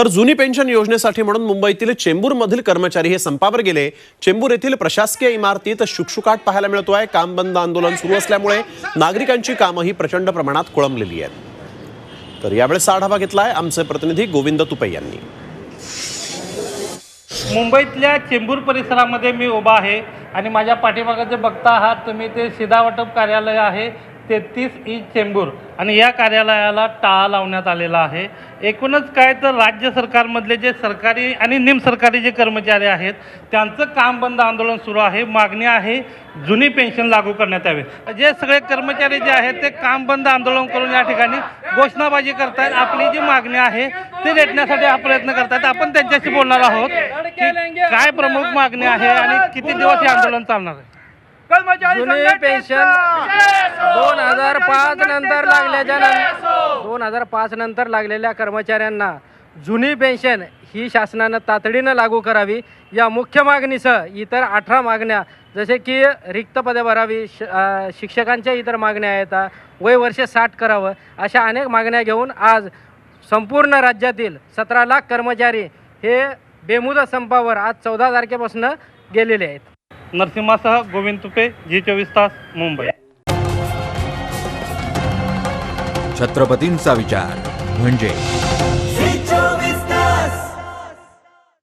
तर जुनी पेन्शन योजनेसाठी म्हणून मुंबईतील चेंबूरमधील कर्मचारी हे संपावर गेले. चेंबूर येथील प्रशासकीय इमारतीत शुकशुकाट पाहायला मिळतोय. काम बंद आंदोलन सुरू असल्यामुळे नागरिकांची कामंही प्रचंड प्रमाणात खोळंबलेली आहेत. तर यावेळेस आढावा घेतलाय आमचे प्रतिनिधी गोविंद तुपे यांनी. मुंबईतल्या चेंबूर परिसरामध्ये मी उभा आहे आणि माझ्या पाठीमागं जे बघता आहात तुम्ही ते शिधा कार्यालय आहे. तेहतीस ई चेंबूर. आणि या कार्यालयाला टाळा लावण्यात आलेला आहे. एकूणच काय तर राज्य सरकारमधले जे सरकारी आणि निमसरकारी जे कर्मचारी आहेत त्यांचं काम बंद आंदोलन सुरू आहे. मागणी आहे जुनी पेन्शन लागू करण्यात यावे. जे सगळे कर्मचारी जे आहेत ते काम बंद आंदोलन करून या ठिकाणी घोषणाबाजी करतायत. आपली जी मागणी आहे ती रेटण्यासाठी हा प्रयत्न करतायत. आपण त्यांच्याशी बोलणार आहोत की काय प्रमुख मागणी आहे आणि किती दिवस हे आंदोलन चालणार आहे? जुनी पेन्शन दोन हजार पाच नंतर लागल्याच्या दोन हजार पाच नंतर लागलेल्या कर्मचाऱ्यांना जुनी पेन्शन ही शासनानं तातडीनं लागू करावी. या मुख्य मागणीसह इतर अठरा मागण्या जसे की रिक्त पदे भरावी श शिक्षकांच्या इतर मागण्या आहेत वय वर्ष साठ करावं अशा अनेक मागण्या घेऊन आज संपूर्ण राज्यातील सतरा लाख कर्मचारी हे बेमुदत संपावर आज चौदा तारखेपासून गेलेले आहेत. नरसिंहासह गोविंद तुपे जी चोवीस तास मुंबई. छत्रपतींचा विचार म्हणजे